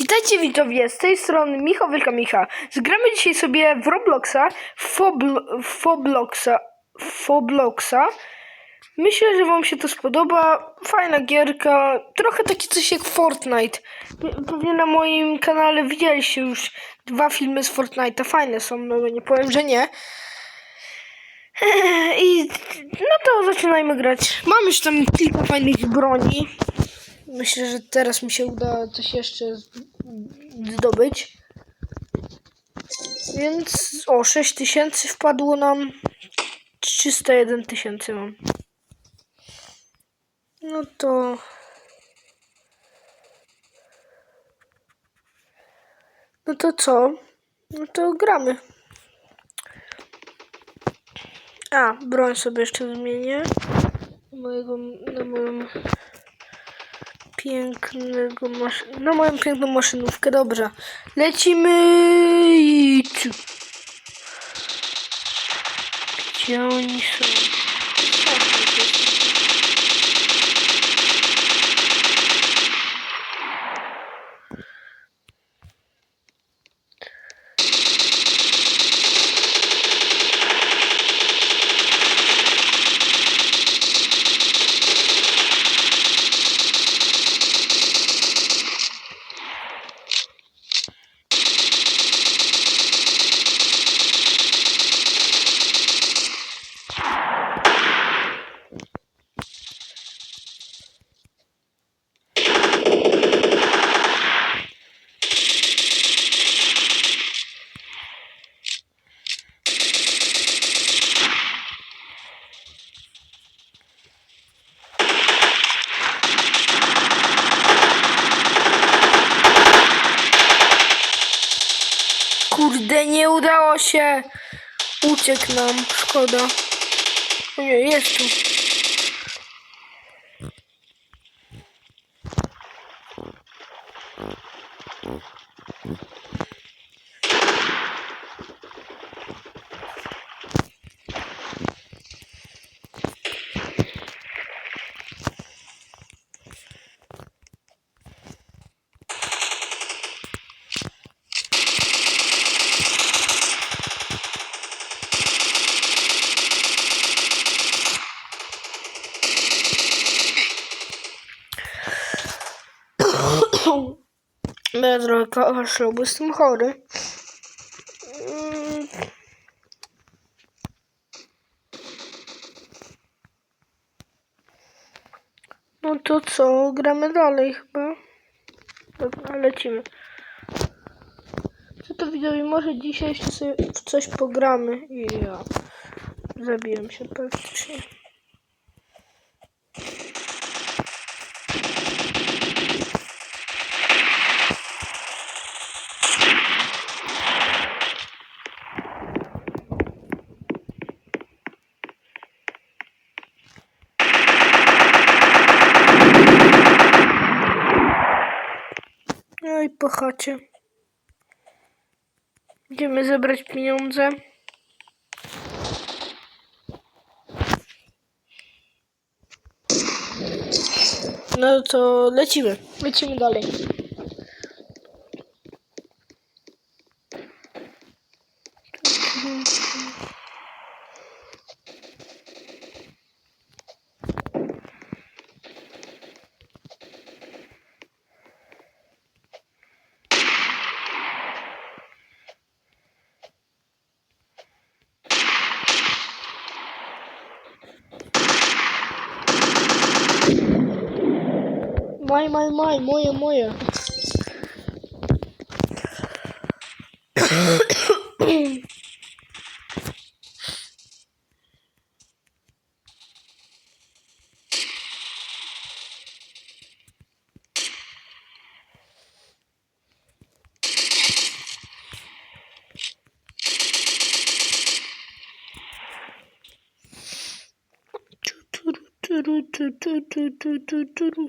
Witajcie widzowie, z tej strony Michał Wielka Micha. Zgramy dzisiaj sobie w Robloxa, Fobl Fobloxa, Fobloxa. Myślę, że wam się to spodoba. Fajna gierka, trochę taki coś jak Fortnite. Pewnie na moim kanale widzieliście już dwa filmy z Fortnite'a. Fajne są, no nie powiem, że nie. I no to zaczynajmy grać. Mam już tam kilka fajnych broni. Myślę, że teraz mi się uda coś jeszcze zdobyć. Więc o 6 tysięcy wpadło nam. 301 tysięcy mam. No to. No to co? No to gramy. A, broń sobie jeszcze zmienię. Mojego, na moją pięknego masz... na moją piękną maszynówkę, dobrze. Lecimy i... Gdzie oni są? O, tu jest. Kurde, nie udało się. Uciekł nam, szkoda. O nie, jest tu. Trochę kaszlał, bo jestem chory. Mm. No to co, gramy dalej chyba. Dobra, lecimy. Co to widzowie, może dzisiaj jeszcze sobie w coś pogramy i ja zabiłem się praktycznie. No i po chacie. Idziemy zebrać pieniądze. No to lecimy. Lecimy dalej. Май, май, май, моє, моє. Turu turu turu turu turu turu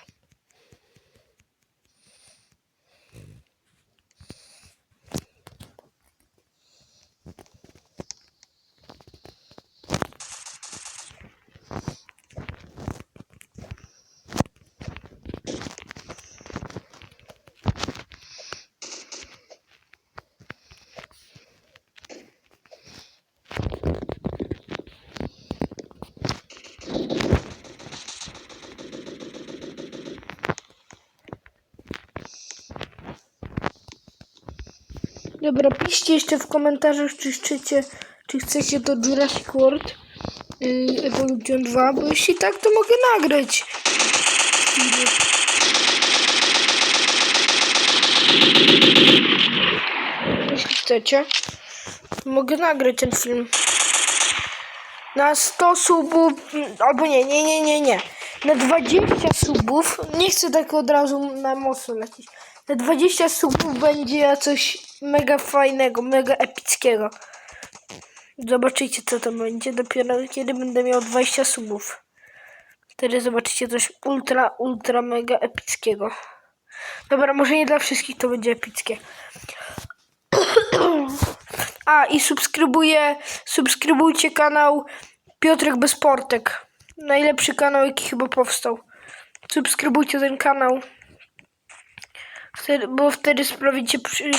Dobra, piszcie jeszcze w komentarzach, czy chcecie, czy chcecie to Jurassic World yy, Evolution 2, bo jeśli tak, to mogę nagrać. Jeśli chcecie, mogę nagrać ten film. Na 100 subów, albo nie, nie, nie, nie, nie. Na 20 subów, nie chcę tak od razu na mocno lecieć. Na 20 subów będzie coś mega fajnego, mega epickiego. Zobaczycie co to będzie dopiero kiedy będę miał 20 subów. Wtedy zobaczycie coś ultra, ultra mega epickiego. Dobra, może nie dla wszystkich to będzie epickie. A i subskrybuję, subskrybujcie kanał Piotrek Bezportek. Najlepszy kanał jaki chyba powstał. Subskrybujcie ten kanał. Wtedy, bo wtedy sprawicie przy...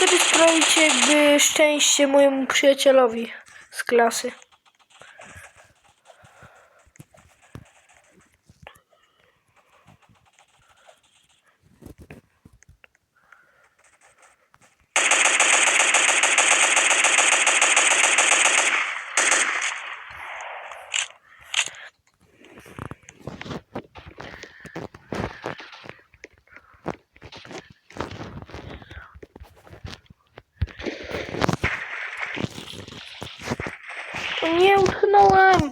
wtedy sprawicie jakby szczęście mojemu przyjacielowi z klasy. Utknąłem!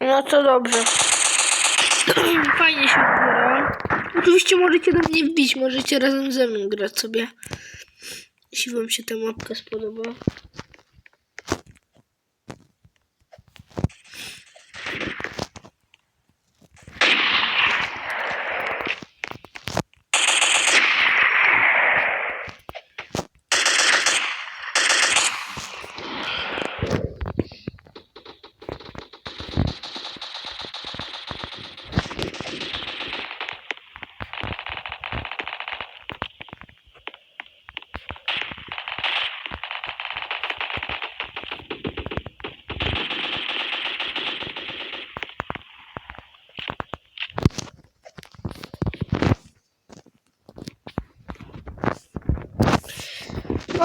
No to dobrze. Fajnie się gra. Oczywiście możecie do mnie wbić, możecie razem ze mną grać sobie. Jeśli wam się ta mapka spodoba.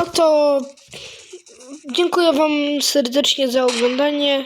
To dziękuję wam serdecznie za oglądanie.